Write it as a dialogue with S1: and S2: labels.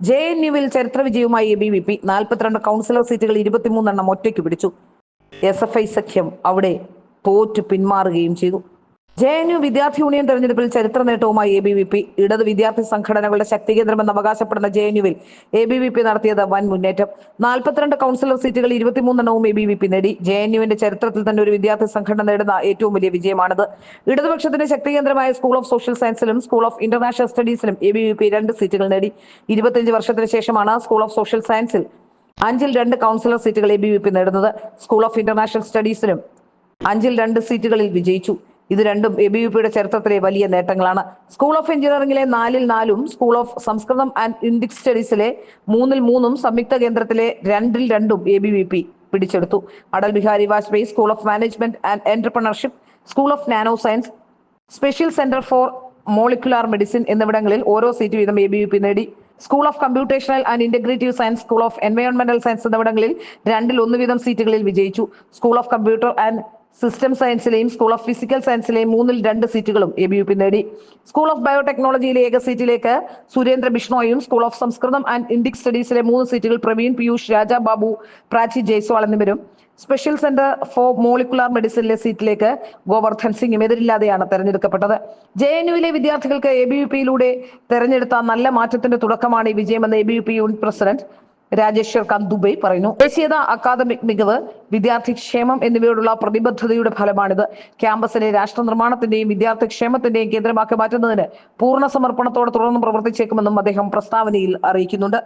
S1: J N യുവിൽ ചരിത്ര വിജയവുമായി എ ബി വി പി നാൽപ്പത്തിരണ്ട് കൗൺസിലർ സീറ്റുകൾ ഇരുപത്തിമൂന്നെണ്ണം ഒറ്റയ്ക്ക് പിടിച്ചു. എസ് എഫ് ഐ സഖ്യം അവിടെ തോറ്റു പിന്മാറുകയും ചെയ്തു. ജെ എൻ യു വിദ്യാർത്ഥി യൂണിയൻ തെരഞ്ഞെടുപ്പിൽ ചരിത്ര നേട്ടവുമായി എ ബി വി പി ഇടത് വിദ്യാർത്ഥി സംഘടനകളുടെ ശക്തി കേന്ദ്രമെന്ന് അവകാശപ്പെടുന്ന ജെ എൻ യുവിൽ എ ബി വി പി നടത്തിയത് വൻ മുന്നേറ്റം. നാൽപ്പത്തിരണ്ട് കൗൺസിലർ സീറ്റുകൾ ഇരുപത്തിമൂന്നെണ്ണവും എ ബി വി പി നേടി. ജെ എൻ യുവിന്റെ ചരിത്രത്തിൽ തന്നെ ഒരു വിദ്യാർത്ഥി സംഘടന നേടുന്ന ഏറ്റവും വലിയ വിജയമാണിത്. ഇടതുപക്ഷത്തിന്റെ ശക്തി കേന്ദ്രമായ സ്കൂൾ ഓഫ് സോഷ്യൽ സയൻസിലും സ്കൂൾ ഓഫ് ഇന്റർനാഷണൽ സ്റ്റഡീസിലും എ ബി വി പി രണ്ട് സീറ്റുകൾ നേടി. ഇരുപത്തിയഞ്ച് വർഷത്തിന് ശേഷമാണ് സ്കൂൾ ഓഫ് സോഷ്യൽ സയൻസിൽ അഞ്ചിൽ രണ്ട് കൗൺസിലർ സീറ്റുകൾ എ ബി വി പി നേടുന്നത്. സ്കൂൾ ഓഫ് ഇന്റർനാഷണൽ സ്റ്റഡീസിലും അഞ്ചിൽ രണ്ട് സീറ്റുകളിൽ വിജയിച്ചു. ഇത് രണ്ടും എ ബി വി പിയുടെ ചരിത്രത്തിലെ വലിയ നേട്ടങ്ങളാണ്. സ്കൂൾ ഓഫ് എഞ്ചിനീയറിംഗിലെ നാലിൽ നാലും school of Sanskrit and Indian സ്റ്റഡീസിലെ മൂന്നിൽ മൂന്നും സംയുക്ത കേന്ദ്രത്തിലെ രണ്ടിൽ രണ്ടും എ ബി വി പി പിടിച്ചെടുത്തു. Atal Bihari Vajpayee school of management and entrepreneurship school of nano science special centre for molecular medicine എന്നിവിടങ്ങളിൽ ഓരോ സീറ്റ് വീതം എ ബി വി പി നേടി. School of computational and integrative science school of എൻവയോൺമെന്റൽ science എന്നിവിടങ്ങളിൽ രണ്ടിൽ ഒന്ന് വീതം സീറ്റുകളിൽ വിജയിച്ചു. School of computer and system സയൻസിലെയും school of physical സയൻസിലെയും മൂന്നിൽ രണ്ട് സീറ്റുകളും എ ബി യു പി നേടി. സ്കൂൾ ഓഫ് ബയോടെക്നോളജിയിലെ ഏക സീറ്റിലേക്ക് Surendra ബിഷ്ണോയും school of Sanskrit and Indian സ്റ്റഡീസിലെ മൂന്ന് സീറ്റുകൾ പ്രവീൺ പിയൂഷ് രാജ ബാബു പ്രാചി ജയ്സ്വാൾ എന്നിവരും. സ്പെഷ്യൽ സെന്റർ ഫോർ മോളിക്കുലാർ മെഡിസിനിലെ സീറ്റിലേക്ക് ഗോവർദ്ധൻ സിംഗും എതിരില്ലാതെയാണ് തെരഞ്ഞെടുക്കപ്പെട്ടത്. ജെ എൻ യുവിലെ വിദ്യാർത്ഥികൾക്ക് എ ബി യു പിയിലൂടെ തെരഞ്ഞെടുത്ത നല്ല മാറ്റത്തിന്റെ തുടക്കമാണ് ഈ വിജയമെന്ന് A B U P unit president Rajeshwar Kant Dubey പറയുന്നു. ദേശീയത അക്കാദമിക് മികവ് വിദ്യാർത്ഥി ക്ഷേമം എന്നിവയോടുള്ള പ്രതിബദ്ധതയുടെ ഫലമാണിത്. ക്യാമ്പസിനെ രാഷ്ട്ര നിർമ്മാണത്തിന്റെയും വിദ്യാർത്ഥി ക്ഷേമത്തിന്റെയും കേന്ദ്രമാക്കി മാറ്റുന്നതിന് പൂർണ സമർപ്പണത്തോടെ തുടർന്നും പ്രവർത്തിച്ചേക്കുമെന്നും അദ്ദേഹം പ്രസ്താവനയിൽ അറിയിക്കുന്നുണ്ട്.